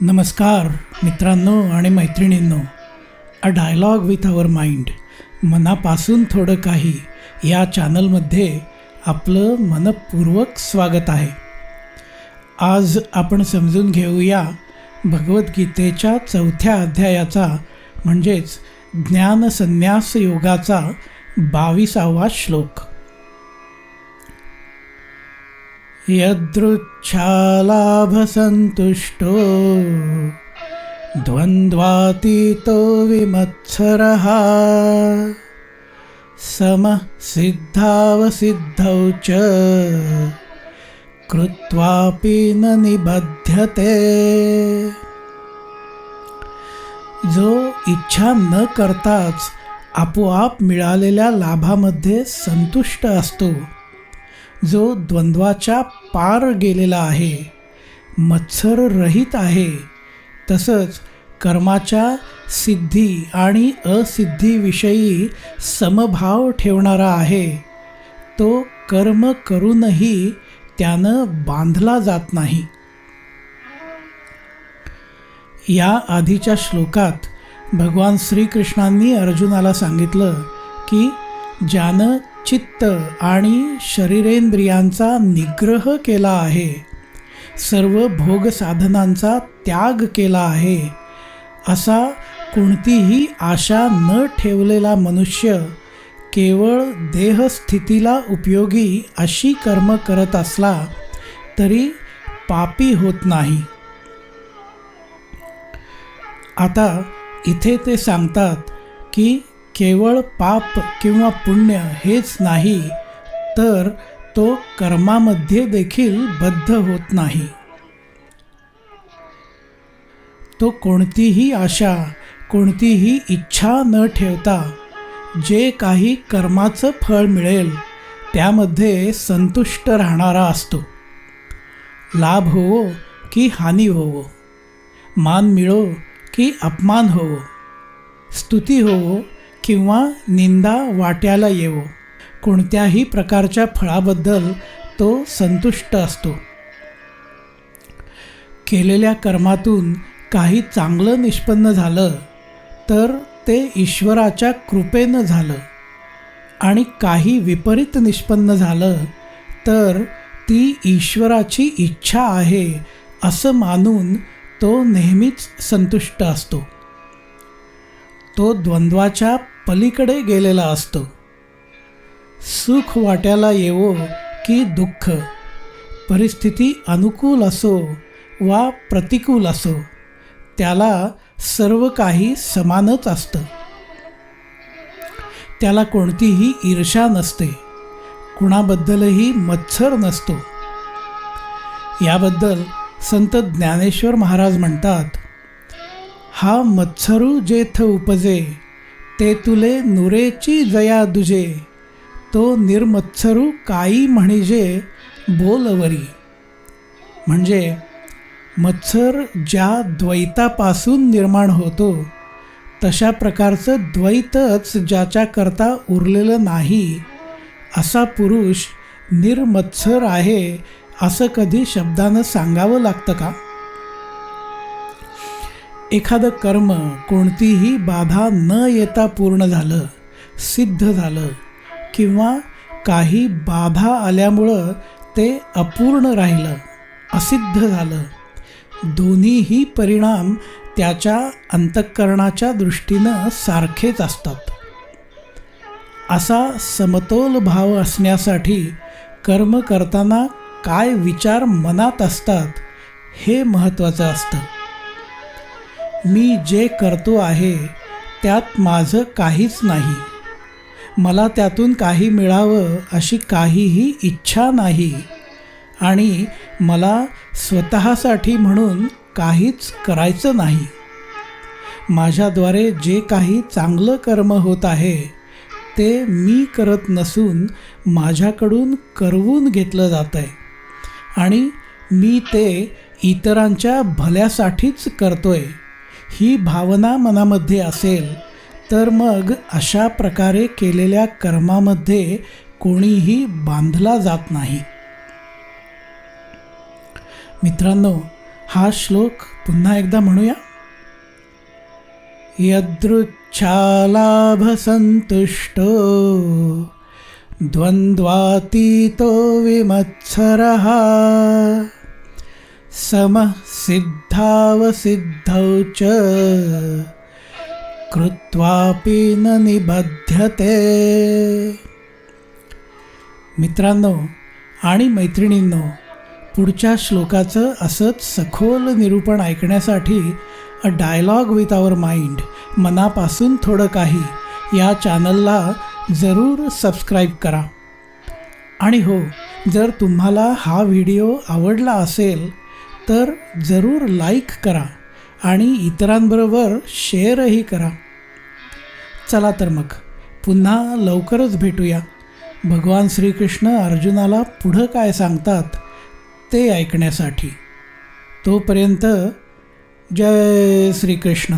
नमस्कार मित्रांनो आणि मैत्रिणींनो. A dialogue with our mind मनापासून थोडं काही या चॅनलमध्ये आपलं मनपूर्वक स्वागत आहे. आज आपण समजून घेऊया भगवद्गीतेच्या चौथ्या अध्यायाचा म्हणजेच ज्ञानसन्यास योगाचा बावीसावा श्लोक. यदृच्छालाभसन्तुष्टो द्वन्द्वातीतो विमत्सरः समः सिद्धावसिद्धौ च कृत्वापि न निबध्यते। जो इच्छा न करताच आपोआप मिळालेल्या लाभामध्ये संतुष्ट असतो। जो द्वंद्वाच्या पार गेलेला आहे मत्सररहित आहे तसंच कर्माच्या सिद्धी आणि असिद्धीविषयी समभाव ठेवणारा आहे. तो कर्म करूनही त्यानं बांधला जात नाही. या आधीच्या श्लोकात भगवान श्रीकृष्णांनी अर्जुनाला सांगितलं की ज्यानं चित्त आणि शरीरेंद्रियांचा निग्रह केला आहे सर्व भोग साधनांचा त्याग केला आहे असा कोणतीही आशा न ठेवलेला मनुष्य केवळ देहस्थितीला उपयोगी अशी कर्म करत असला तरी पापी होत नाही. आता इथे ते सांगतात की केवळ पाप किंवा पुण्य हेच नाही तर तो कर्मामध्ये देखील बद्ध होत नाही. तो कोणतीही आशा कोणतीही इच्छा न ठेवता जे काही कर्माचं फळ मिळेल त्यामध्ये संतुष्ट राहणारा असतो. लाभ होवो की हानी होवो मान मिळो की अपमान होवो स्तुती होवो किंवा निंदा वाट्याला येवो. कोणत्याही प्रकारच्या फळाबद्दल तो संतुष्ट असतो. केलेल्या कर्मातून काही चांगलं निष्पन्न झालं तर ते ईश्वराच्या कृपेनं झालं. आणि काही विपरीत निष्पन्न झालं तर ती ईश्वराची इच्छा आहे असं मानून तो नेहमीच संतुष्ट असतो. तो द्वंद्वाच्या पलीकडे गेलेला असतो. सुख वाट्याला येवो की दुःख? परिस्थिती अनुकूल असो वा प्रतिकूल असो त्याला सर्व काही समानच असतं. त्याला कोणतीही ईर्षा नसते कुणाबद्दलही मत्सर नसतो. याबद्दल संत ज्ञानेश्वर महाराज म्हणतात हा मत्सरू जेथ उपजे ते तुले नुरेची जया दुजे. तो निर्मत्सरू काई म्हणजे बोलवरी. म्हणजे मत्सर ज्या द्वैतापासून निर्माण होतो तशा प्रकारचं द्वैतच ज्याच्याकरता उरलेलं नाही असा पुरुष निर्मत्सर आहे असं कधी शब्दानं सांगावं लागतं का? एखादं कर्म कोणतीही बाधा न येता पूर्ण झालं सिद्ध झालं किंवा काही बाधा आल्यामुळं ते अपूर्ण राहिलं असिद्ध झालं दोन्हीही परिणाम त्याच्या अंतःकरणाच्या दृष्टीनं सारखेच असतात. असा समतोल भाव असण्यासाठी कर्म करताना काय विचार मनात असतात हे महत्त्वाचं असतं. मी जे करतो आहे त्यात माझं काहीच नाही. मला त्यातून काही मिळावं अशी काहीही इच्छा नाही. आणि मला स्वतःसाठी म्हणून काहीच करायचं नाही. माझ्याद्वारे जे काही चांगलं कर्म होत आहे ते मी करत नसून माझ्याकडून करवून घेतलं जात आहे आणि मी ते इतरांच्या भल्यासाठीच करतो आहे ही भावना मनामध्ये असेल तर मग अशा प्रकारे केलेल्या कर्मामध्ये कोणीही बांधला जात नाही. मित्रांनो हा श्लोक पुन्हा एकदा म्हणूया. यदृच्छालाभसन्तुष्टो विमत्सर विमत्सरः। समसिद्धावसिद्धौ च कृत्वापि न निबध्यते। मित्रांनो आणि मैत्रिणींनो पुढच्या श्लोकाचं असंच सखोल निरूपण ऐकण्यासाठी a dialogue with our mind मनापासून थोडं काही या चॅनलला जरूर सबस्क्राईब करा. आणि हो जर तुम्हाला हा व्हिडिओ आवडला असेल तर जरूर लाईक करा आणि इतरांबरोबर शेअरही करा. चला तर मग पुन्हा लवकरच भेटूया. भगवान श्रीकृष्ण अर्जुनाला पुढं काय सांगतात ते ऐकण्यासाठी. तोपर्यंत जय श्रीकृष्ण.